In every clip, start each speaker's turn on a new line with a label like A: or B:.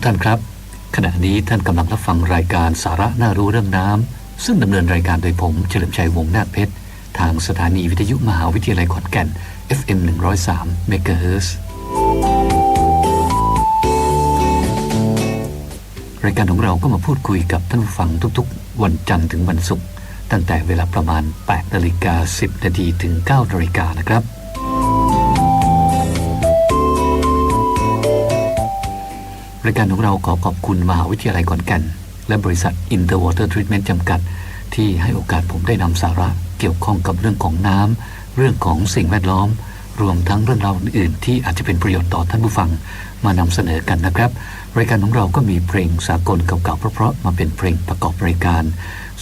A: กท่านครับ ขณะนี้ท่านกำลังรับฟังรายการสาระน่ารู้เรื่องน้ำซึ่งดำเนินรายการโดยผมเฉลิมชัยวงศ์นาคเพชร ทางสถานีวิทยุมหาวิทยาลัยขอนแก่น FM 103เมกะเฮิร์รายการของเราก็มาพูดคุยกับท่านผู้ฟังทุกๆ วันจันทร์ถึงวันศุกร์ตั้งแต่เวลาประมาณ8นาฬิกา10นาทีถึง9นาฬิกานะครับ รายการของเราขอขอบคุณมหาวิทยาลัยขอนแก่น และบริษัท Interwater Treatment จำกัด ที่ให้โอกาสผมได้นำสาระเกี่ยวข้องกับเรื่องของน้ำ เรื่องของสิ่งแวดล้อม รวมทั้งเรื่องราวอื่น ๆ ที่อาจจะเป็นประโยชน์ต่อท่านผู้ฟัง มานำเสนอกันนะครับ รายการของเราก็มีเพลงสากลเก่าๆเพราะๆมาเป็นเพลงประกอบรายการ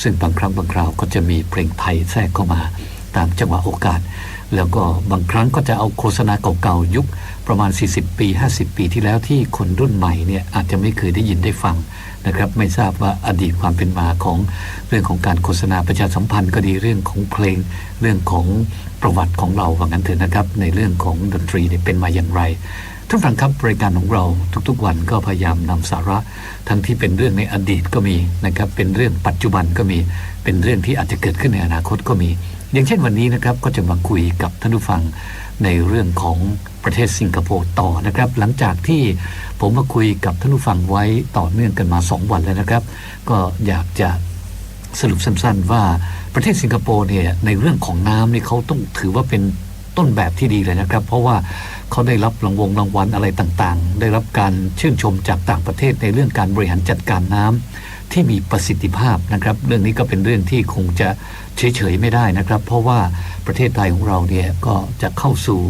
A: ซึ่งบางครั้งบางคราวก็จะมีเพลงไทยแทรกเข้ามา ตามจังหวะโอกาส แล้วก็บางครั้งก็จะเอาโฆษณาเก่าๆยุค ประมาณ 40 ปี 50 ปีที่แล้วที่คนรุ่นใหม่เนี่ยอาจจะไม่เคยได้ยินได้ฟังนะครับไม่ทราบว่าอดีตความเป็นมาของเรื่องของการโฆษณาประชาสัมพันธ์ก็ดีเรื่องของเพลง เรื่องของประวัติของเราว่างั้นเถอะนะครับ ในเรื่องของดนตรีเนี่ยเป็นมาอย่างไรท่านฟังครับรายการของเราทุกๆวันก็พยายามนำสาระ ทั้งที่เป็นเรื่องในอดีตก็มีนะครับเป็นเรื่องปัจจุบันก็มีเป็นเรื่องที่อาจจะเกิดขึ้นในอนาคตก็มี อย่างเช่นวันนี้นะครับก็จะมาคุยกับท่านผู้ฟังในเรื่องของประเทศสิงคโปร์ต่อนะครับ หลังจากที่ผมมาคุยกับท่านผู้ฟังไว้ต่อเนื่องกันมา 2 วันแล้วนะครับ ก็อยากจะสรุปสั้นๆว่าประเทศสิงคโปร์เนี่ยในเรื่องของน้ำนี่เขาต้องถือว่าเป็นต้นแบบที่ดีเลยนะครับ เพราะว่าเขาได้รับรางวงรางวัลอะไรต่างๆ ได้รับการชื่นชมจากต่างประเทศในเรื่องการบริหารจัดการน้ำ ที่มีประสิทธิภาพนะครับ เรื่องนี้ก็เป็นเรื่องที่คงจะเฉยๆไม่ได้นะครับ เพราะว่าประเทศไทยของเราเนี่ยก็จะเข้าสู่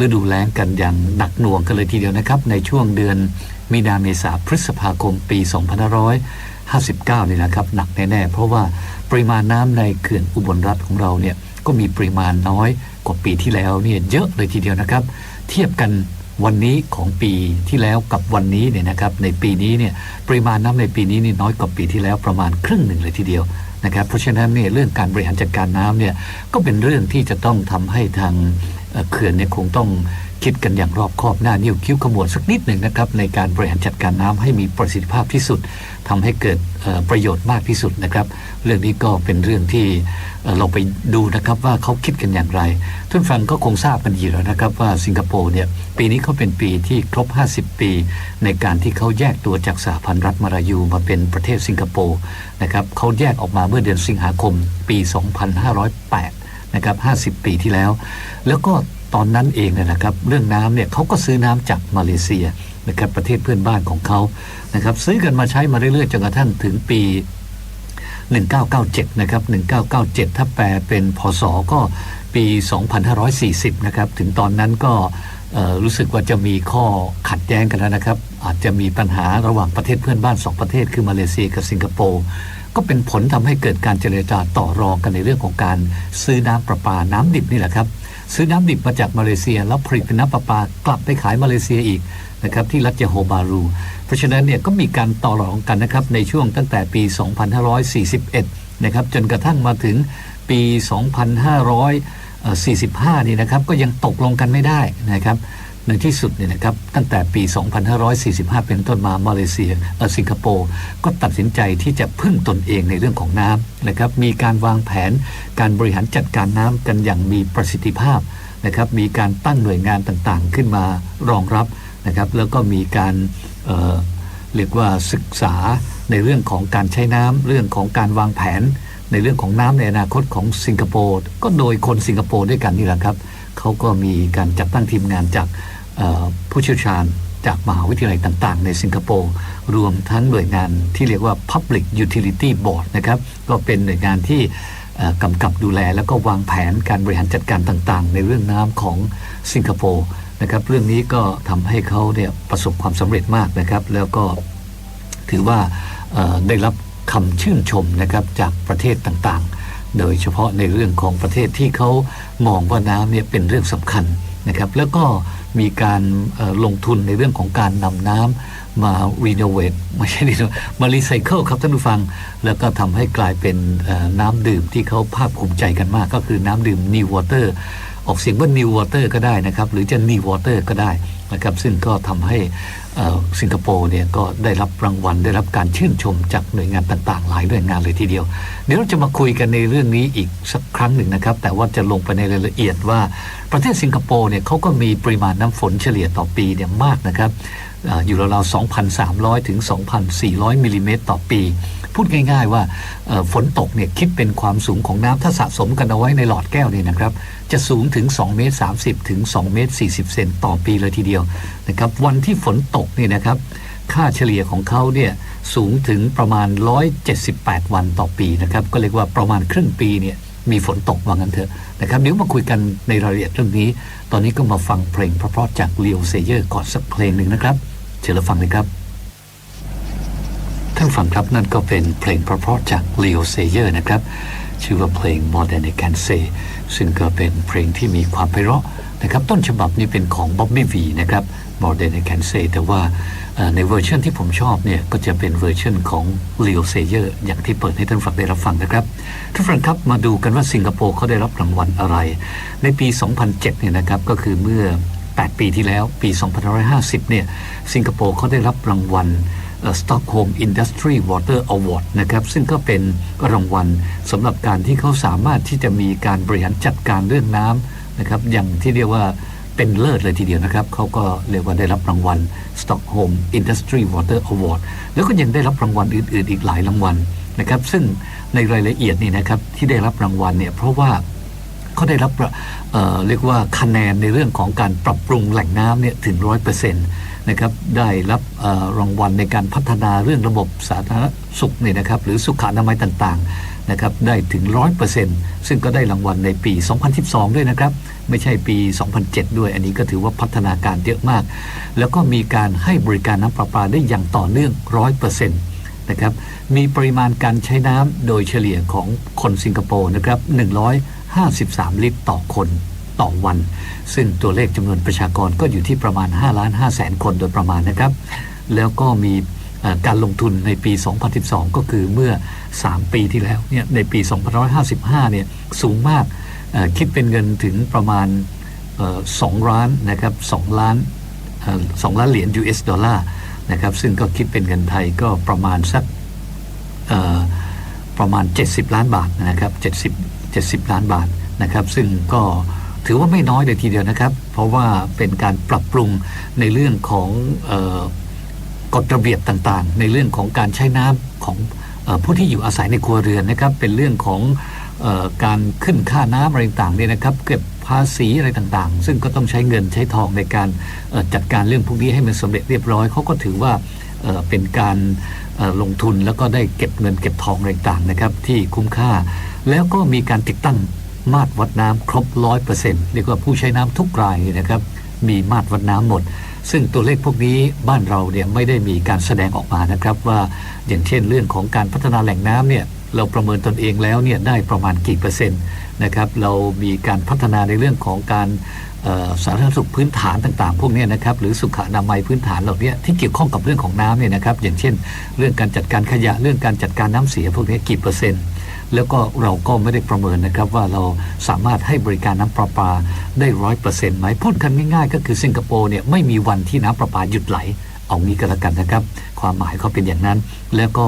A: ฤดูแล้งกันอย่างหนักหน่วงกันเลยทีเดียวนะครับ ในช่วงเดือนมีนาเมษาพฤษภาคมปี 2559 นี่นะครับ หนักแน่ๆ เพราะว่าปริมาณน้ำในเขื่อนอุบลรัฐของเราเนี่ยก็มีปริมาณน้อยกว่าปีที่แล้วเนี่ยเยอะเลยทีเดียวนะครับ เทียบกัน วันนี้ของปีที่แล้วกับวันนี้เนี่ยนะครับในปีนี้เนี่ยปริมาณน้ำในปีนี้นี่น้อยกว่าปีที่แล้วประมาณครึ่งหนึ่งเลยทีเดียวนะครับเพราะฉะนั้นเนี่ยเรื่องการบริหารจัดการน้ำเนี่ยก็เป็นเรื่องที่จะต้องทำให้ทางเอ่อเขื่อนเนี่ยคงต้อง คิดกันอย่างรอบคอบหน้านิ้วคิ้วขมวดสักนิดหนึ่งนะครับ ในการบริหารจัดการน้ำให้มีประสิทธิภาพที่สุดทำให้เกิดประโยชน์มากที่สุดนะครับ เรื่องนี้ก็เป็นเรื่องที่เราไปดูนะครับว่าเขาคิดกันอย่างไรท่านฟังก็คงทราบกันอยู่แล้วนะครับว่าสิงคโปร์เนี่ยปีนี้เขาเป็นปีที่ครบ 50 ปี ในการที่เขาแยกตัวจากสหพันธรัฐมารายูมาเป็นประเทศสิงคโปร์นะครับเขาแยกออกมาเมื่อเดือนสิงหาคมปี 2508นะครับ50 ปีที่แล้ว แล้วก็ ตอนนั้นเองเนี่ยนะครับ เรื่องน้ำเนี่ยเขาก็ซื้อน้ำจากมาเลเซียนะครับประเทศเพื่อนบ้านของเขานะครับ ซื้อกันมาใช้มาเรื่อยๆจนกระทั่งถึงปี 1997 นะครับ 1997 ถ้าแปลเป็นพศก็ปี 2540 นะครับ ถึงตอนนั้นก็รู้สึกว่าจะมีข้อขัดแย้งกันแล้วนะครับ อาจจะมีปัญหาระหว่างประเทศเพื่อนบ้าน2ประเทศคือมาเลเซียกับสิงคโปร์ก็เป็นผลทำให้เกิดการเจรจาต่อรองกันในเรื่องของการซื้อน้ำประปาน้ำดิบนี่แหละครับ ซื้อน้ำดิบมาจากมาเลเซีย แล้วผลิตเป็นน้ำประปากลับไปขายมาเลเซียอีกนะครับที่รัฐยาโฮบารู เพราะฉะนั้นเนี่ยก็มีการต่อรองกันนะครับในช่วงตั้งแต่ปี 2541 นะครับจนกระทั่งมาถึงปี 2545 นี่นะครับก็ยังตกลงกันไม่ได้นะครับ ในที่สุดเนี่ยนะครับตั้งแต่ปี 2545 เป็นต้นมามาเลเซียเอ่อสิงคโปร์ก็ตัดสินใจที่จะพึ่งตนเองในเรื่องของน้ำนะครับมีการวางแผนการบริหารจัดการน้ำกันอย่างมีประสิทธิภาพนะครับมีการตั้งหน่วยงานต่างๆ ขึ้นมารองรับนะครับแล้วก็มีการเเรียกว่าศึกษาในเรื่องของการใช้น้ำเรื่องของการวางแผน ในเรื่องของน้ำในอนาคตของสิงคโปร์ก็โดยคนสิงคโปร์ด้วยกันนี่แหละครับเขาก็มีการจัดตั้งทีมงานจาก ผู้เชี่ยวชาญจากมหาวิทยาลัยต่างๆ ในสิงคโปร์ รวมทั้งหน่วยงานที่เรียกว่า Public Utility Board นะครับก็เป็นหน่วยงานที่กำกับดูแล แล้วก็วางแผนการบริหารจัดการต่างๆ ในเรื่องน้ำของสิงคโปร์นะครับเรื่องนี้ก็ทำให้เขาเนี่ยประสบความสำเร็จมากนะครับ แล้วก็ถือว่าได้รับคำชื่นชมนะครับจากประเทศต่างๆ โดยเฉพาะในเรื่องของประเทศที่เขามองว่าน้ำเนี่ยเป็นเรื่องสำคัญนะครับ แล้วก็ มีการลงทุนในเรื่องของการนำน้ำมารีโนเวทไม่ใช่รีโนมารีไซเคิลครับท่านผู้ฟัง แล้วก็ทำให้กลายเป็นน้ำดื่มที่เขาภาคภูมิใจกันมาก ก็คือน้ำดื่มนิววอเตอร์ ออกเสียงว่า New Water ก็ได้นะครับ หรือจะ New Water ก็ได้นะครับ ซึ่งก็ทำให้สิงคโปร์เนี่ยก็ได้รับรางวัลได้รับการชื่นชมจากหน่วยงานต่างๆ หลายหน่วยงานเลยทีเดียว เดี๋ยวเราจะมาคุยกันในเรื่องนี้อีกสักครั้งหนึ่งนะครับ แต่ว่าจะลงไปในรายละเอียดว่า ประเทศสิงคโปร์เนี่ยเขาก็มีปริมาณน้ำฝนเฉลี่ยต่อปีเนี่ยมากนะครับ อยู่ราวๆ2,300 ถึง 2,400 มิลลิเมตรต่อปี พูดง่ายๆว่าฝนตกเนี่ยคิดเป็นความสูงของน้ำถ้าสะสมกันเอาไว้ในหลอดแก้วนี่นะครับ จะสูงถึง2เมตร30 ถึง2เมตร40 เซนต่อปีเลยทีเดียวนะครับวันที่ฝนตกเนี่ยนะครับค่าเฉลี่ยของเขาเนี่ยสูงถึงประมาณ 178 วันต่อปีนะครับก็เรียกว่าประมาณครึ่งปีเนี่ยมีฝนตกว่างั้นเถอะนะครับเดี๋ยวมาคุยกันในรายละเอียดเรื่องนี้ ตอนนี้ก็มาฟังเพลงเพราะๆจากเลีโอเซเยอร์ก่อนสักเพลงหนึ่งนะครับ เชิญรับฟังเลยครับ ท่านฟังครับนั่นก็เป็นเพลงเพราะๆจาก Leo Sayer นะครับ ชื่อว่าเพลง More Than I Can Say ซึ่งก็เป็นเพลงที่มีความไพเราะนะครับ ต้นฉบับนี่เป็นของ Bobby V นะครับ More Than I Can Say แต่ว่าในเวอร์ชันที่ผมชอบเนี่ย ก็จะเป็นเวอร์ชันของ Leo Sayer อย่างที่เปิดให้ท่านฟังได้รับฟังนะครับท่านฟังครับมาดูกันว่าสิงคโปร์เขาได้รับรางวัลอะไร ในปี 2007 เนี่ยนะครับก็คือเมื่อ 8 ปีที่แล้ว ปี 2550 เนี่ย สิงคโปร์เขาได้รับรางวัลสต็อกโฮมอินดัสทรีวอเตอร์อวอร์ดนะครับ ซึ่งก็เป็นรางวัลสำหรับการที่เขาสามารถที่จะมีการบริหารจัดการเรื่องน้ำนะครับ อย่างที่เรียกว่าเป็นเลิศเลยทีเดียวนะครับ เขาก็เรียกว่าได้รับรางวัล Stockholm Industry Water Award แล้วก็ยังได้รับรางวัลอื่น ๆ อีกหลายรางวัลนะครับ ซึ่งในรายละเอียดนี่นะครับที่ได้รับรางวัลเนี่ยเพราะว่า เขาได้รับเเรียกว่าคะแนนในเรื่องของการปรับปรุงแหล่งน้ำเนี่ยถึงร้อยเปอร์เซ็นต์นะครับได้รับรางวัลในการพัฒนาเรื่องระบบสาธารณสุขเนี่ยนะครับหรือสุขอนามัยต่างๆนะครับได้ถึงร้อยเปอร์เซ็นต์ซึ่งก็ได้รางวัลในปี 2012 ด้วยนะครับ ไม่ใช่ปี 2007 ด้วย อันนี้ก็ถือว่าพัฒนาการเยอะมาก แล้วก็มีการให้บริการน้ำประปาได้อย่างต่อเนื่องร้อยเปอร์เซ็นต์นะครับมีปริมาณการใช้น้ำโดยเฉลี่ยของคนสิงคโปร์นะครับ 53 ลิตรต่อคนต่อวัน ซึ่งตัวเลขจำนวนประชากรก็อยู่ที่ประมาณ5ล้าน5แสนคนโดยประมาณนะครับ แล้วก็มีการลงทุนในปี 2012 ก็คือเมื่อ 3 ปีที่แล้วเนี่ยในปี 2555 เนี่ยสูงมากคิดเป็นเงินถึงประมาณ 2 ล้านนะครับ2ล้านเอ่อสองล้านเหรียญ US ดอลลาร์นะครับซึ่งก็คิดเป็นเงินไทยก็ประมาณสักประมาณ 70 ล้านบาทนะครับ70 70 ล้านบาทนะครับ ซึ่งก็ถือว่าไม่น้อยเลยทีเดียวนะครับ เพราะว่าเป็นการปรับปรุงในเรื่องของออกฎระเบียบต่างๆ ในเรื่องของการใช้น้ำของออผู้ที่อยู่อาศัยในครัวเรือนนะครับ เป็นเรื่องของออการขึ้นค่าน้ำอะไรต่างๆเนี่ยนะครับ เก็บภาษีอะไรต่างๆ ซึ่งก็ต้องใช้เงินใช้ทองในการจัดการเรื่องพวกนี้ให้มันสำเร็จเรียบร้อยเขาก็ถือว่าเป็นการลงทุนแล้วก็ได้เก็บเงินเก็บทองอะไรต่างๆนะครับ ที่คุ้มค่า แล้วก็มีการติดตั้งมาตรวัดน้ำครบร้อยเปอร์เซ็นต์เรียกว่าผู้ใช้น้ำทุกรายนะครับ มีมาตรวัดน้ำหมด ซึ่งตัวเลขพวกนี้บ้านเราเนี่ยไม่ได้มีการแสดงออกมานะครับว่าอย่างเช่นเรื่องของการพัฒนาแหล่งน้ำเนี่ยเราประเมินตนเองแล้วเนี่ยได้ประมาณกี่เปอร์เซ็นต์นะครับเรามีการพัฒนาในเรื่องของการสาธารณสุขพื้นฐานต่างๆ พวกนี้นะครับหรือสุขอนามัยพื้นฐานเหล่านี้ที่เกี่ยวข้องกับเรื่องของน้ำเนี่ยนะครับอย่างเช่น เรื่องการจัดการขยะเรื่องการจัดการน้ำเสียพวกนี้กี่เปอร์เซ็นต์ แล้วก็เราก็ไม่ได้ประเมินนะครับว่าเราสามารถให้บริการน้ำประปาได้ร้อยเปอร์เซ็นต์ไหมพูดกันง่ายๆ ก็คือสิงคโปร์เนี่ยไม่มีวันที่น้ำประปาหยุดไหล เอางี้ก็แล้วกันนะครับ ความหมายเขาเป็นอย่างนั้น แล้วก็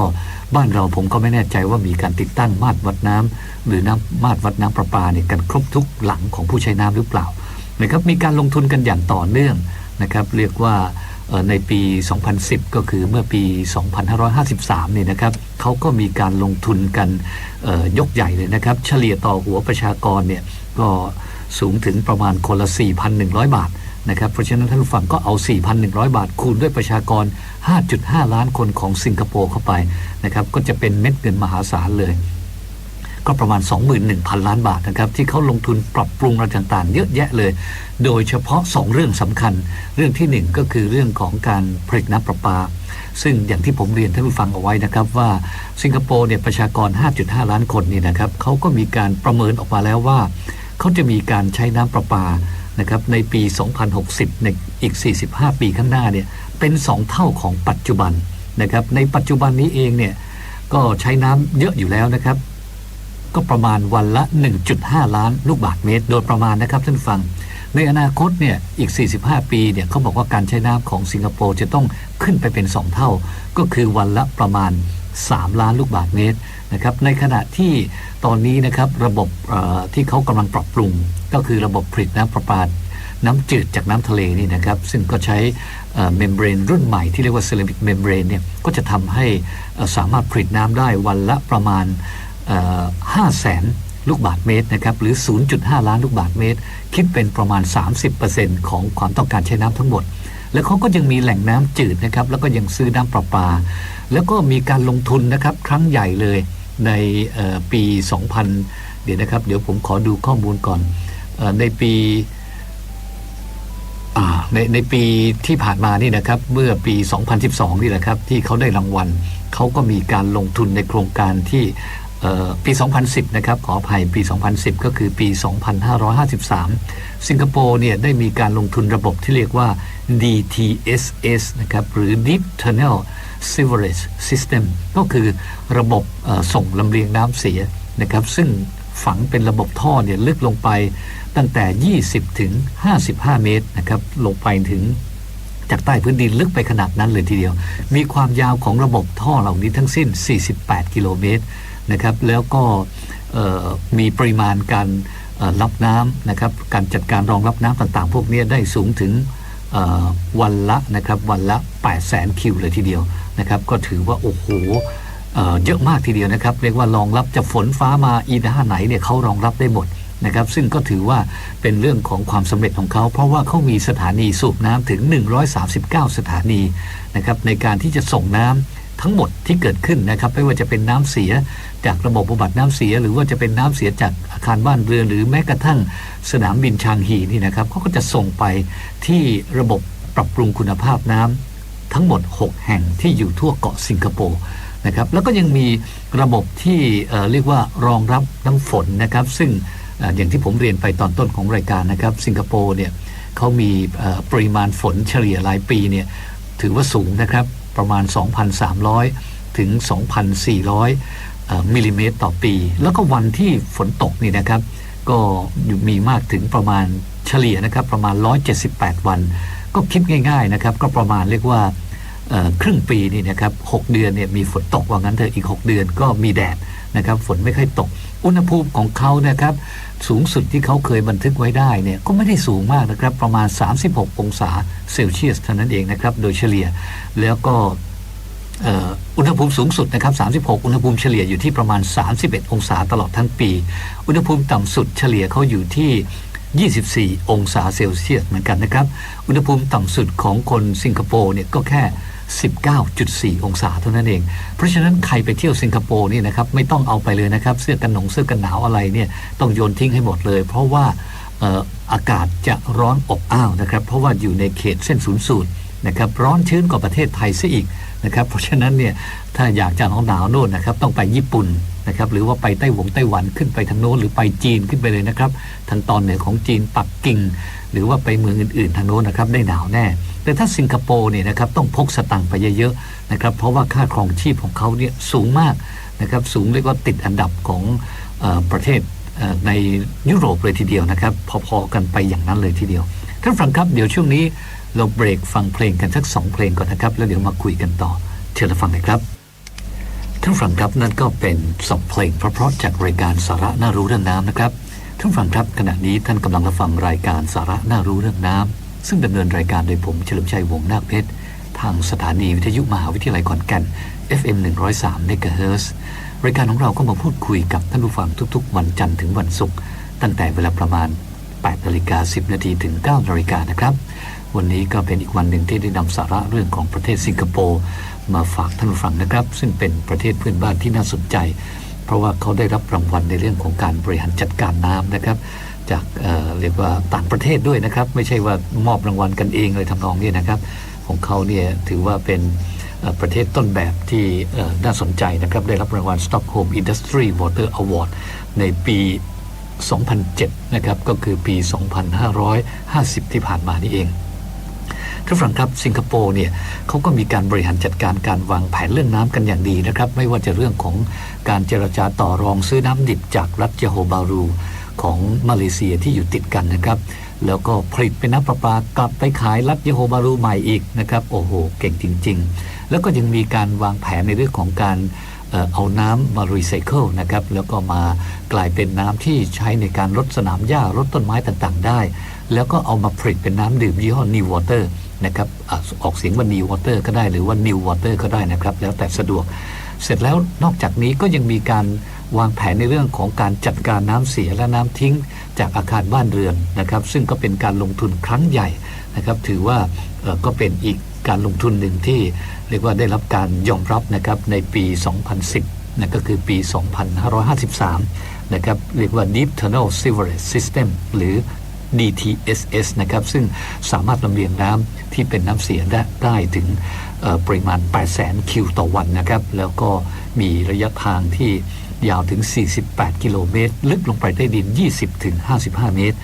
A: บ้านเราผมก็ไม่แน่ใจว่ามีการติดตั้งมาตรวัดน้ำหรือน้ำมาตรวัดน้ำประปาเนี่ยกันครบทุกหลังของผู้ใช้น้ำหรือเปล่านะครับมีการลงทุนกันอย่างต่อเนื่องนะครับ เรียกว่า ในปี 2010 ก็คือเมื่อปี 2553 เนี่ยนะครับเขาก็มีการลงทุนกันยกใหญ่เลยนะครับ เฉลี่ยต่อหัวประชากรเนี่ยก็สูงถึงประมาณคนละ 4,100 บาทนะครับเพราะฉะนั้นท่านผู้ฟังก็เอา 4,100 บาทคูณด้วยประชากร 5.5 ล้านคนของสิงคโปร์เข้าไปนะครับก็จะเป็นเม็ดเงินมหาศาลเลย ก็ประมาณ 21,000 ล้านบาทนะครับที่เขาลงทุนปรับปรุงอะไรต่างๆ เยอะแยะเลย โดยเฉพาะ 2 เรื่องสำคัญ เรื่องทีหนึ่1 ก็คือเรื่องของการผลิตน้ำประปา ซึ่งอย่างที่ผมเรียนท่านผู้ฟังเอาไว้นะครับว่าสิงคโปร์เนี่ยประชากร 5.5 ล้านคนนี่นะครับเขาก็มีการประเมินออกมาแล้วว่าเขาจะมีการใช้น้ำประปานะครับในปี 2060 ในอีก 45 ปีข้างหน้าเนี่ยเป็น 2 เท่าของปัจจุบันนะครับในปัจจุบันนี้เองเนี่ยก็ใช้น้ำเยอะอยู่แล้วนะครับ ก็ประมาณวันละ 1.5 ล้านลูกบาศก์เมตร โดยประมาณนะครับท่านฟัง ในอนาคตเนี่ยอีก 45 ปีเนี่ยเขาบอกว่าการใช้น้ำของสิงคโปร์จะต้องขึ้นไปเป็น 2 เท่า ก็คือวันละประมาณ 3 ล้านลูกบาศก์เมตรนะครับในขณะที่ตอนนี้นะครับระบบที่เขากำลังปรับปรุง ก็คือระบบผลิตน้ำประปาน้ำจืดจากน้ำทะเลนี่นะครับ ซึ่งก็ใช้เมมเบรนรุ่นใหม่ที่เรียกว่าเซรามิกเมมเบรนเนี่ยก็จะทำให้สามารถผลิตน้ำได้วันละประมาณ 5แสนลูกบาศก์เมตรนะครับหรือ 0.5 ล้านลูกบาศก์เมตร คิดเป็นประมาณ 30%ของความต้องการใช้น้ำทั้งหมด แล้วเขาก็ยังมีแหล่งน้ำจืดนะครับแล้วก็ยังซื้อน้ำประปา แล้วก็มีการลงทุนนะครับครั้งใหญ่เลยในปี 2000 เดี๋ยวนะครับ เดี๋ยวผมขอดูข้อมูลก่อนอในปีในในปีที่ผ่านมานี่นะครับเมื่อปี 2012 นี่แหละครับที่เขาได้รางวัลเขาก็มีการลงทุนในโครงการที่ ปี 2010 นะครับ ขออภัยปี 2010 ก็คือปี 2553 สิงคโปร์เนี่ยได้มีการลงทุนระบบที่เรียกว่า DTSS นะครับ หรือ Deep Tunnel Sewerage System ก็คือระบบส่งลำเลียงน้ำเสียนะครับ ซึ่งฝังเป็นระบบท่อเนี่ยลึกลงไปตั้งแต่ 20 ถึง 55 เมตรนะครับ ลงไปถึงจากใต้พื้นดินลึกไปขนาดนั้นเลยทีเดียว มีความยาวของระบบท่อเหล่านี้ทั้งสิ้น 48 กิโลเมตร นะครับ แล้วก็มีปริมาณการรับน้ำนะครับ การจัดการรองรับน้ำต่างๆ พวกนี้ได้สูงถึงวันละนะครับวันละ 8 0 0แสนคิวเลยทีเดียวนะครับก็ถือว่าโอ้โหเเยอะมากทีเดียวนะครับ เรียกว่ารองรับจะฝนฟ้ามาอีท่าไหนเนี่ยเขารองรับได้หมดนะครับ ซึ่งก็ถือว่าเป็นเรื่องของความสำเร็จของเขา เพราะว่าเขามีสถานีสูบน้ำถึง 139 สถานีนะครับในการที่จะส่งน้ำ ทั้งหมดที่เกิดขึ้นนะครับ ไม่ว่าจะเป็นน้ำเสียจากระบบบำบัดน้ำเสีย หรือว่าจะเป็นน้ำเสียจากอาคารบ้านเรือนหรือแม้กระทั่งสนามบินชางฮีนี่นะครับเขาก็จะส่งไปที่ระบบปรับปรุงคุณภาพน้ำทั้งหมด 6 แห่งที่อยู่ทั่วเกาะสิงคโปร์นะครับแล้วก็ยังมีระบบที่เรียกว่ารองรับน้ำฝนนะครับ ซึ่งอย่างที่ผมเรียนไปตอนต้นของรายการนะครับ สิงคโปร์เนี่ยเขามีปริมาณฝนเฉลี่ยรายปีเนี่ยถือว่าสูงนะครับ ประมาณ 2,300 ถึง 2,400มิลลิเมตรต่อปี แล้วก็วันที่ฝนตกนี่นะครับ ก็อยู่มีมากถึงประมาณเฉลี่ยนะครับประมาณ 178 วัน ก็คิดง่ายๆนะครับ ก็ประมาณเรียกว่า ครึ่งปีนี่นะครับหกเดือนเนี่ยมีฝนตกว่างั้นเถอะอีก 6 เดือนก็มีแดดนะครับฝนไม่ค่อยตก อุณหภูมิของเขานะครับสูงสุดที่เขาเคยบันทึกไว้ได้เนี่ยก็ไม่ได้สูงมากนะครับประมาณ 36 องศาเซลเซียสเท่านั้นเองนะครับโดยเฉลี่ยแล้วก็อุณหภูมิสูงสุดนะครับ 36 อุณหภูมิเฉลี่ยอยู่ที่ประมาณ 31 องศาตลอดทั้งปี อุณหภูมิต่ำสุดเฉลี่ยเขาอยู่ที่ 24 องศาเซลเซียสเหมือนกันนะครับ อุณหภูมิต่ำสุดของคนสิงคโปร์เนี่ยก็แค่ 19.4 องศาเท่านั้นเอง เพราะฉะนั้นใครไปเที่ยวสิงคโปร์นี่นะครับไม่ต้องเอาไปเลยนะครับ เสื้อกันหนงเสื้อกันหนาวอะไรเนี่ยต้องโยนทิ้งให้หมดเลย เพราะว่าออากาศจะร้อนอบอ้าวนะครับ เพราะว่าอยู่ในเขตเส้นศูนย์สูตรนะครับร้อนชื้นกว่าประเทศไทยซะอีก นะครับเพราะฉะนั้นเนี่ยถ้าอยากจะหนาวหนาวโน่นนะครับต้องไปญี่ปุ่นนะครับหรือว่าไปไต้หวงไต้หวันขึ้นไปทางโน้นหรือไปจีนขึ้นไปเลยนะครับทางตอนเหนือของจีนปักกิ่ง หรือว่าไปเมืองอื่นๆ ทางโน้นนะครับได้หนาวแน่ แต่ถ้าสิงคโปร์เนี่ยนะครับต้องพกสตังค์ไปเยอะๆนะครับเพราะว่าค่าครองชีพของเขาเนี่ยสูงมากนะครับสูงเรียกว่าติดอันดับของอประเทศในยุโรปเลยทีเดียวนะครับ พอๆกันไปอย่างนั้นเลยทีเดียวท่านฟังครับเดี๋ยวช่วงนี้ เราเบรกฟังเพลงกันสักสองเพลงก่อนนะครับ แล้วเดี๋ยวมาคุยกันต่อเชิญฟังเลยครับท่านฟังครับนั่นก็เป็นสองเพลงเพราะๆจากรายการสาระน่ารู้เรื่องน้ำนะครับท่านฟังครับขณะนี้ท่านกำลังรับฟังรายการสาระน่ารู้เรื่องน้ำซึ่งดำเนินรายการโดยผมเฉลิมชัยวงศ์นาคเพชรทางสถานีวิทยุมหาวิทยาลัยขอนแก่น FM 103เมกเฮรายการของเราก็มาพูดคุยกับท่านผู้ฟังทุกๆ วันจันทร์ถึงวันศุกร์ตั้งแต่เวลาประมาณ8นาฬิกา10 นาทีถึง9นาฬิกานะครับ วันนี้ก็เป็นอีกวันหนึ่งที่ได้นำสาระเรื่องของประเทศสิงคโปร์มาฝากท่านฟังนะครับ ซึ่งเป็นประเทศเพื่อนบ้านที่น่าสนใจ เพราะว่าเขาได้รับรางวัลในเรื่องของการบริหารจัดการน้ำนะครับ จากเเรียกว่าต่างประเทศด้วยนะครับ ไม่ใช่ว่ามอบรางวัลกันเองเลยทำนองนี้นะครับ ของเขาเนี่ยถือว่าเป็นประเทศต้นแบบที่น่าสนใจนะครับ ได้รับรางวัล Stockholm Industry Water Award ในปี 2007 นะครับ ก็คือปี 2550 ที่ผ่านมานี่เอง ท่านผู้ฟังครับสิงคโปร์เนี่ยเขาก็มีการบริหารจัดการการวางแผนเรื่องน้ำกันอย่างดีนะครับ ไม่ว่าจะเรื่องของการเจรจาต่อรองซื้อน้ำดิบจากรัฐเจโฮบารูของมาเลเซียที่อยู่ติดกันนะครับ แล้วก็ผลิตเป็นน้ำประปากลับไปขายรัฐเยโฮบารูใหม่อีกนะครับโอ้โหเก่งจริง ๆ แล้วก็ยังมีการวางแผนในเรื่องของการเอาน้ำมารีไซเคิลนะครับแล้วก็มากลายเป็นน้ำที่ใช้ในการรดสนามหญ้ารดต้นไม้ต่างๆ ได้ แล้วก็เอามาผลิตเป็นน้ำดื่มยี่ห้อ New Water นะครับอออกเสียงว่า New Water ก็ได้หรือว่า New Water ก็ได้นะครับ แล้วแต่สะดวก เสร็จแล้วนอกจากนี้ก็ยังมีการวางแผนในเรื่องของการจัดการน้ำเสียและน้ำทิ้ง จากอาคารบ้านเรือนนะครับ ซึ่งก็เป็นการลงทุนครั้งใหญ่นะครับ ถือว่าก็เป็นอีกการลงทุนหนึ่งที่เรียกว่าได้รับการยอมรับนะครับในปี 2010นะก็คือปี 2553 นะครับ เรียกว่า Deep Tunnel Sewerage System หรือ DTSS นะครับ ซึ่งสามารถลำเลียงน้ำที่เป็นน้ำเสียได้ได้ถึงปริมาณ 800,000 คิวต่อวันนะครับ แล้วก็มีระยะทางที่ยาวถึง 48 กิโลเมตร ลึกลงไปใต้ดิน 20ถึง55 เมตร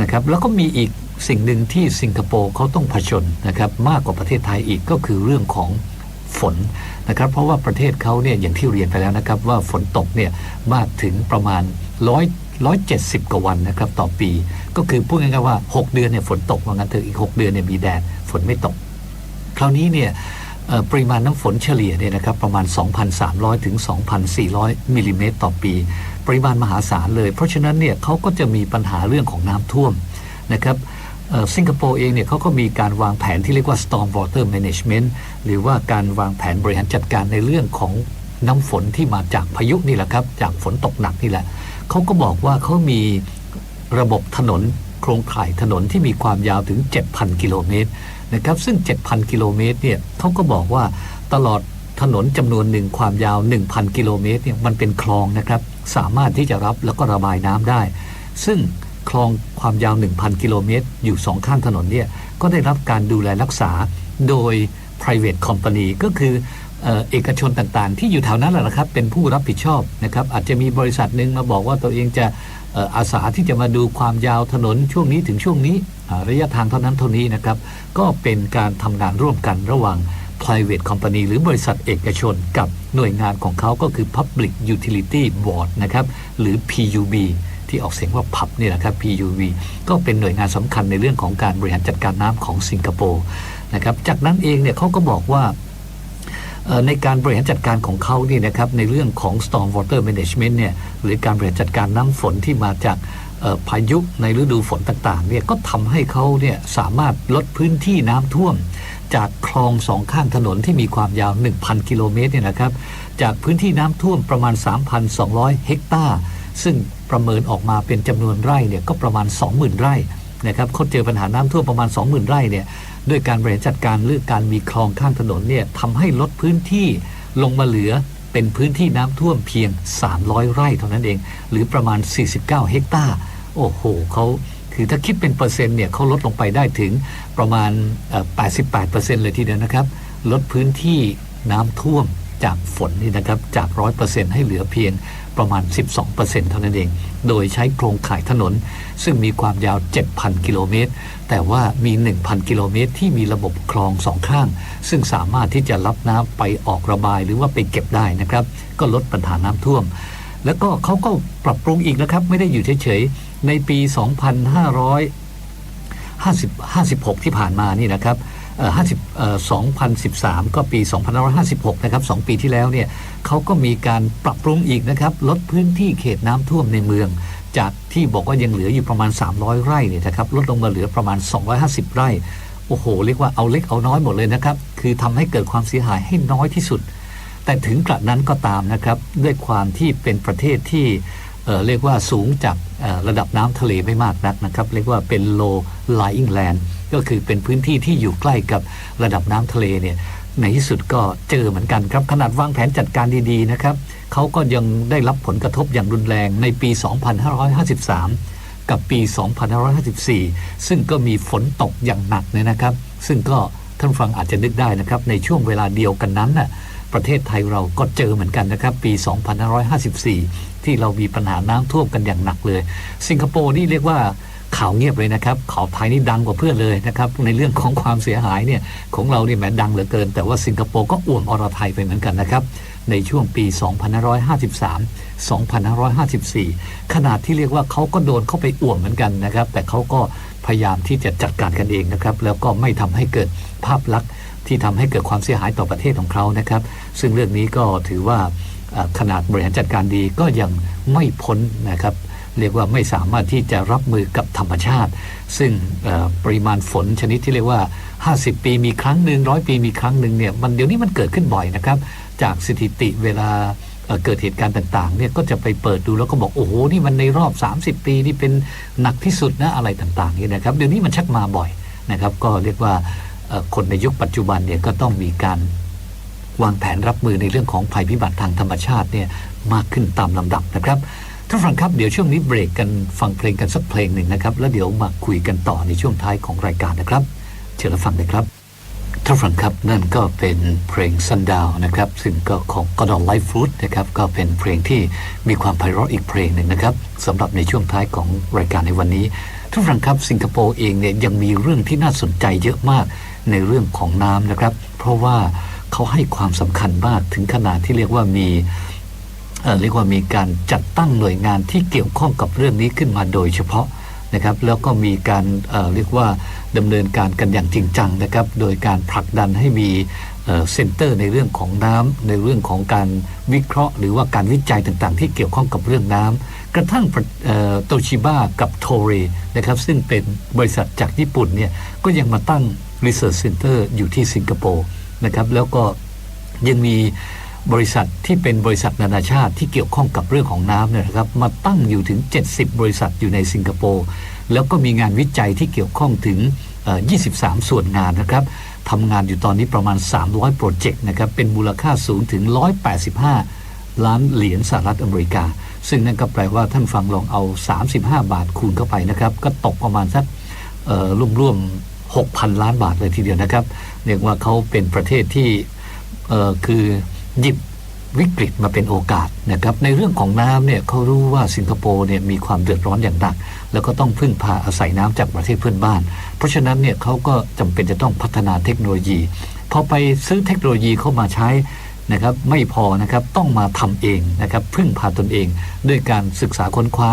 A: นะครับแล้วก็มีอีกสิ่งหนึ่งที่สิงคโปร์เขาต้องผจญนะครับมากกว่าประเทศไทยอีกก็คือเรื่องของฝนนะครับ เพราะว่าประเทศเขาเนี่ยอย่างที่เรียนไปแล้วนะครับ ว่าฝนตกเนี่ยมากถึงประมาณ ร้อยเจ็ดสิบกว่าวันนะครับต่อปี ก็คือพูดง่ายๆว่า 6 เดือนเนี่ยฝนตกว่างั้นเถอะอีก 6 เดือนเนี่ยมีแดดฝนไม่ตก คราวนี้เนี่ยปริมาณน้ำฝนเฉลี่ยเนี่ยนะครับประมาณ 2,300 ถึง 2,400 มิลลิเมตรต่อปี ปริมาณมหาศาลเลย เพราะฉะนั้นเนี่ยเขาก็จะมีปัญหาเรื่องของน้ำท่วมนะครับสิงคโปร์เองเนี่ยเขาก็มีการวางแผนที่เรียกว่า storm water management หรือว่าการวางแผนบริหารจัดการในเรื่องของน้ำฝนที่มาจากพายุนี่แหละครับ จากฝนตกหนักนี่แหละ เขาก็บอกว่าเขามีระบบถนนโครงข่ายถนนที่มีความยาวถึง 7,000 กิโลเมตรนะครับซึ่ง 7,000 กิโลเมตรเนี่ยเขาก็บอกว่าตลอดถนนจำนวนหนึ่งความยาว 1,000 กิโลเมตรเนี่ยมันเป็นคลองนะครับสามารถที่จะรับแล้วก็ระบายน้ำได้ ซึ่งคลองความยาว 1,000 กิโลเมตร อยู่สองข้างถนนเนี่ยก็ได้รับการดูแลรักษาโดย private company ก็คือ เอกชนต่างๆ ที่อยู่แถวนั้นแหละนะครับ เป็นผู้รับผิดชอบนะครับ อาจจะมีบริษัทหนึ่งมาบอกว่าตัวเองจะอาสาที่จะมาดูความยาวถนนช่วงนี้ถึงช่วงนี้ระยะทางเท่านั้นเท่านี้นะครับ ก็เป็นการทำงานร่วมกันระหว่าง private company หรือบริษัทเอกชนกับหน่วยงานของเขาก็คือ Public Utility Board นะครับ หรือ PUB ที่ออกเสียงว่าพับนี่แหละครับ PUB ก็เป็นหน่วยงานสำคัญในเรื่องของการบริหารจัดการน้ำของสิงคโปร์นะครับ จากนั้นเองเนี่ยเขาก็บอกว่า ในการบริหารจัดการของเขาเนี่ยนะครับในเรื่องของ storm water management เนี่ยหรือการบริหารจัดการน้ำฝนที่มาจากพายุในฤดูฝนต่างๆเนี่ยก็ทำให้เขาเนี่ยสามารถลดพื้นที่น้ำท่วม จากคลองสองข้างถนนที่มีความยาว 1,000 กิโลเมตรเนี่ยนะครับจากพื้นที่น้ำท่วมประมาณ 3,200 เฮกตาร์ซึ่งประเมินออกมาเป็นจำนวนไร่เนี่ยก็ประมาณ 20,000 ไร่นะครับเขาเจอปัญหาน้ำท่วมประมาณ 20,000 ไร่เนี่ย ด้วยการบริหารจัดการเรื่องการมีคลองข้างถนนเนี่ยทำให้ลดพื้นที่ลงมาเหลือเป็นพื้นที่น้ำท่วมเพียง 300 ไร่เท่านั้นเอง หรือประมาณ 49 เฮกตาร์ โอ้โหเขาคือถ้าคิดเป็นเปอร์เซ็นต์เนี่ยเขาลดลงไปได้ถึงประมาณ 88เปอร์เซ็นต์เลยทีเดียวนะครับ ลดพื้นที่น้ำท่วมจากฝนนี่นะครับจาก 100%ให้เหลือเพียง ประมาณ 12%เท่านั้นเอง โดยใช้โครงข่ายถนน ซึ่งมีความยาว 7,000 กิโลเมตร แต่ว่ามี 1,000 กิโลเมตร ที่มีระบบคลองสองข้าง ซึ่งสามารถที่จะรับน้ำไปออกระบายหรือว่าไปเก็บได้นะครับ ก็ลดปัญหาน้ำท่วม แล้วก็เขาก็ปรับปรุงอีกนะครับ ไม่ได้อยู่เฉยๆ ในปี 2500 50 56 ที่ผ่านมานี่นะครับ 50 2013 ก็ปี 2556 นะครับ 2 ปีที่แล้วเนี่ยเขาก็มีการปรับปรุงอีกนะครับ ลดพื้นที่เขตน้ำท่วมในเมือง จากที่บอกว่ายังเหลืออยู่ประมาณ 300 ไร่เนี่ยนะครับ ลดลงมาเหลือประมาณ 250 ไร่ โอ้โห เรียกว่าเอาเล็กเอาน้อยหมดเลยนะครับ คือทำให้เกิดความเสียหายให้น้อยที่สุด แต่ถึงกระนั้นก็ตามนะครับ ด้วยความที่เป็นประเทศที่เรียกว่าสูงจากระดับน้ำทะเลไม่มากนักนะครับ เรียกว่าเป็น low lying land ก็คือเป็นพื้นที่ที่อยู่ใกล้กับระดับน้ำทะเลเนี่ยในที่สุดก็เจอเหมือนกันครับ ขนาดวางแผนจัดการดีๆนะครับเขาก็ยังได้รับผลกระทบอย่างรุนแรงในปี 2553 กับปี 2554 ซึ่งก็มีฝนตกอย่างหนักเลยนะครับ ซึ่งก็ท่านฟังอาจจะนึกได้นะครับ ในช่วงเวลาเดียวกันนั้นน่ะประเทศไทยเราก็เจอเหมือนกันนะครับ ปี 2554 ที่เรามีปัญหาน้ำท่วมกันอย่างหนักเลย สิงคโปร์นี่เรียกว่า ข่าวเงียบเลยนะครับข่าวไทยนี่ดังกว่าเพื่อนเลยนะครับ ในเรื่องของความเสียหายเนี่ยของเราเนี่ยแหมดังเหลือเกิน แต่ว่าสิงคโปร์ก็อ่วมอรไทยไปเหมือนกันนะครับ ในช่วงปี 2553 2554 ขนาดที่เรียกว่าเขาก็โดนเข้าไปอ่วมเหมือนกันนะครับ แต่เขาก็พยายามที่จะจัดการกันเองนะครับ แล้วก็ไม่ทำให้เกิดภาพลักษณ์ที่ทำให้เกิดความเสียหายต่อประเทศของเขานะครับ ซึ่งเรื่องนี้ก็ถือว่าขนาดบริหารจัดการดีก็ยังไม่พ้นนะครับ เรียกว่าไม่สามารถที่จะรับมือกับธรรมชาติ ซึ่งปริมาณฝนชนิดที่เรียกว่า 50 ปีมีครั้งหนึ่งร้อยปีมีครั้งหนึ่งเนี่ยมันเดี๋ยวนี้มันเกิดขึ้นบ่อยนะครับ จากสถิติเวลาเกิดเหตุการณ์ต่างๆเนี่ยก็จะไปเปิดดูแล้วก็บอกโอ้โหนี่มันในรอบ 30 ปีนี่เป็นหนักที่สุดนะอะไรต่างๆนี่นะครับเดี๋ยวนี้มันชักมาบ่อยนะครับก็เรียกว่าคนในยุคปัจจุบันเนี่ยก็ต้องมีการวางแผนรับมือในเรื่องของภัยพิบัติทางธรรมชาติเนี่ยมากขึ้นตามลำดับนะครับ ท่านฟังครับเดี๋ยวช่วงนี้เบรกกันฟังเพลงกันสักเพลงหนึ่งนะครับ แล้วเดี๋ยวมาคุยกันต่อในช่วงท้ายของรายการนะครับเชิญรับฟังเลยครับท่านฟังครับนั่นก็เป็นเพลงซันดาวนะครับ ซึ่งก็ของกอดอนไลฟ์ฟูดนะครับก็เป็นเพลงที่มีความไพเราะอีกเพลงหนึ่งนะครับสำหรับในช่วงท้ายของรายการในวันนี้ท่านฟังครับสิงคโปร์เองเนี่ยยังมีเรื่องที่น่าสนใจเยอะมากในเรื่องของน้ำนะครับ เพราะว่าเขาให้ความสำคัญมากถึงขนาดที่เรียกว่ามี เรียกว่ามีการจัดตั้งหน่วยงานที่เกี่ยวข้องกับเรื่องนี้ขึ้นมาโดยเฉพาะนะครับแล้วก็มีการเรียกว่าดำเนินการกันอย่างจริงจังนะครับ โดยการผลักดันให้มีเซ็นเตอร์ในเรื่องของน้ำในเรื่องของการวิเคราะห์ หรือว่าการวิจัยต่างๆ ที่เกี่ยวข้องกับเรื่องน้ำกระทั่งโตชิบ้ากับโทเรนะครับซึ่งเป็นบริษัทจากญี่ปุ่นเนี่ยก็ยังมาตั้ง Research Center อยู่ที่สิงคโปร์นะครับแล้วก็ยังมี บริษัทที่เป็นบริษัทนานาชาติที่เกี่ยวข้องกับเรื่องของน้ำเนี่ยนะครับมาตั้งอยู่ถึง 70 บริษัทอยู่ในสิงคโปร์แล้วก็มีงานวิจัยที่เกี่ยวข้องถึงเอ่อ23 ส่วนงานนะครับทำงานอยู่ตอนนี้ประมาณ 300 โปรเจกต์นะครับเป็นมูลค่าสูงถึง 185 ล้านเหรียญสหรัฐอเมริกา ซึ่งนั่นก็แปลว่าท่านฟังลองเอา 35 บาทคูณเข้าไปนะครับก็ตกประมาณสักร่วมๆ6,000 ล้านบาทเลยทีเดียวนะครับเรียกว่าเขาเป็นประเทศที่คือ หยิบวิกฤตมาเป็นโอกาสนะครับในเรื่องของน้ำเนี่ยเขารู้ว่าสิงคโปร์เนี่ยมีความเดือดร้อนอย่างหนัก แล้วก็ต้องพึ่งพาอาศัยน้ำจากประเทศเพื่อนบ้าน เพราะฉะนั้นเนี่ยเขาก็จำเป็นจะต้องพัฒนาเทคโนโลยี พอไปซื้อเทคโนโลยีเข้ามาใช้นะครับไม่พอนะครับต้องมาทำเองนะครับพึ่งพาตนเอง ด้วยการศึกษาค้นคว้า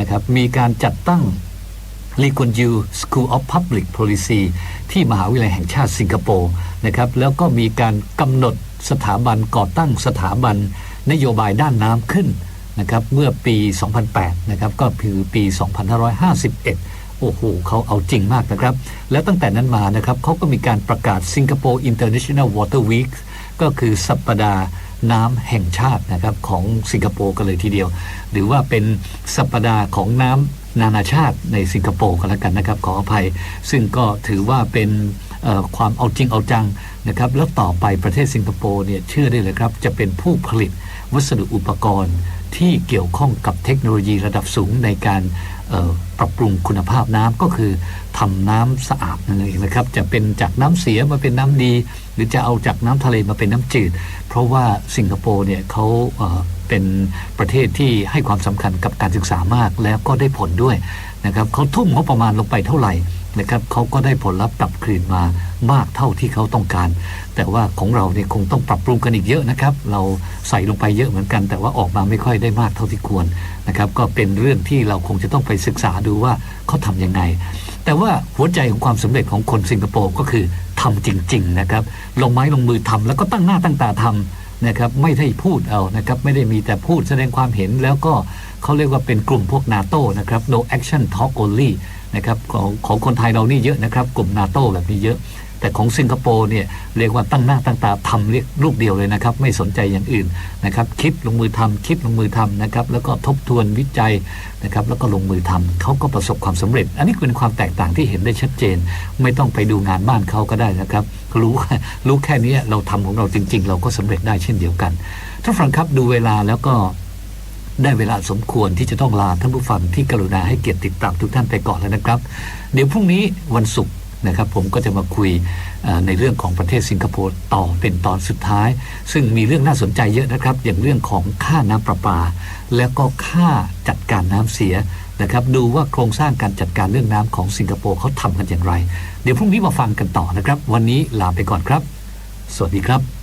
A: นะครับมีการจัดตั้งลีกวนยู School of Public Policy ที่มหาวิทยาลัยแห่งชาติสิงคโปร์นะครับแล้วก็มีการกำหนด สถาบันก่อตั้งสถาบันนโยบายด้านน้ำขึ้นนะครับเมื่อปี 2008 นะครับก็คือปี 2551 โอ้โหเขาเอาจริงมากนะครับ แล้วตั้งแต่นั้นมานะครับเขาก็มีการประกาศ Singapore International Water Week ก็คือสัปดาห์น้ำแห่งชาตินะครับของสิงคโปร์กันเลยทีเดียว หรือว่าเป็นสัปดาห์ของน้ำนานาชาติในสิงคโปร์กันแล้วกันนะครับขออภัย ซึ่งก็ถือว่าเป็น ความเอาจริงเอาจังนะครับแล้วต่อไปประเทศสิงคโปร์เนี่ยเชื่อได้เลยครับ จะเป็นผู้ผลิตวัสดุอุปกรณ์ที่เกี่ยวข้องกับเทคโนโลยีระดับสูงในการปรับปรุงคุณภาพน้ำก็คือทำน้ำสะอาดนั่นเองนะครับ จะเป็นจากน้ำเสียมาเป็นน้ำดี หรือจะเอาจากน้ำทะเลมาเป็นน้ำจืด เพราะว่าสิงคโปร์เนี่ยเขาเป็นประเทศที่ให้ความสำคัญกับการศึกษามากแล้วก็ได้ผลด้วยนะครับเขาทุ่มงบประมาณลงไปเท่าไหร่ นะครับเขาก็ได้ผลลัพธ์กลับคืนมามากเท่าที่เขาต้องการ แต่ว่าของเราเนี่ยคงต้องปรับปรุงกันอีกเยอะนะครับ เราใส่ลงไปเยอะเหมือนกัน แต่ว่าออกมาไม่ค่อยได้มากเท่าที่ควรนะครับ ก็เป็นเรื่องที่เราคงจะต้องไปศึกษาดูว่าเขาทำยังไง แต่ว่าหัวใจของความสำเร็จของคนสิงคโปร์ก็คือทำจริง ๆ นะครับ ลงไม้ลงมือทำแล้วก็ตั้งหน้าตั้งตาทำนะครับไม่ได้พูดเอานะครับไม่ได้มีแต่พูดแสดงความเห็นแล้วก็เขาเรียกว่าเป็นกลุ่มพวกนาโต้นะครับ no action talk only นะครับของของคนไทยเรานี่เยอะนะครับ กลุ่มนาโต้แบบนี้เยอะ แต่ของสิงคโปร์เนี่ยเรียกว่าตั้งหน้าตั้งตาทำเรียกลูกเดียวเลยนะครับ ไม่สนใจอย่างอื่นนะครับ คิดลงมือทำคิดลงมือทำนะครับ แล้วก็ทบทวนวิจัยนะครับ แล้วก็ลงมือทำเขาก็ประสบความสำเร็จ อันนี้เป็นความแตกต่างที่เห็นได้ชัดเจน ไม่ต้องไปดูงานบ้านเขาก็ได้นะครับ รู้รู้แค่นี้เราทำของเราจริง ๆ เราก็สำเร็จได้เช่นเดียวกันท่านฟังครับดูเวลาแล้วก็ ได้เวลาสมควรที่จะต้องลาท่านผู้ฟังที่กรุณาให้เกียรติติดตามทุกท่านไปก่อนแล้วนะครับ เดี๋ยวพรุ่งนี้วันศุกร์นะครับ ผมก็จะมาคุยในเรื่องของประเทศสิงคโปร์ต่อเป็นตอนสุดท้าย ซึ่งมีเรื่องน่าสนใจเยอะนะครับ อย่างเรื่องของค่าน้ำประปา แล้วก็ค่าจัดการน้ำเสียนะครับ ดูว่าโครงสร้างการจัดการเรื่องน้ำของสิงคโปร์เขาทำกันอย่างไร เดี๋ยวพรุ่งนี้มาฟังกันต่อนะครับ วันนี้ลาไปก่อนครับ สวัสดีครับ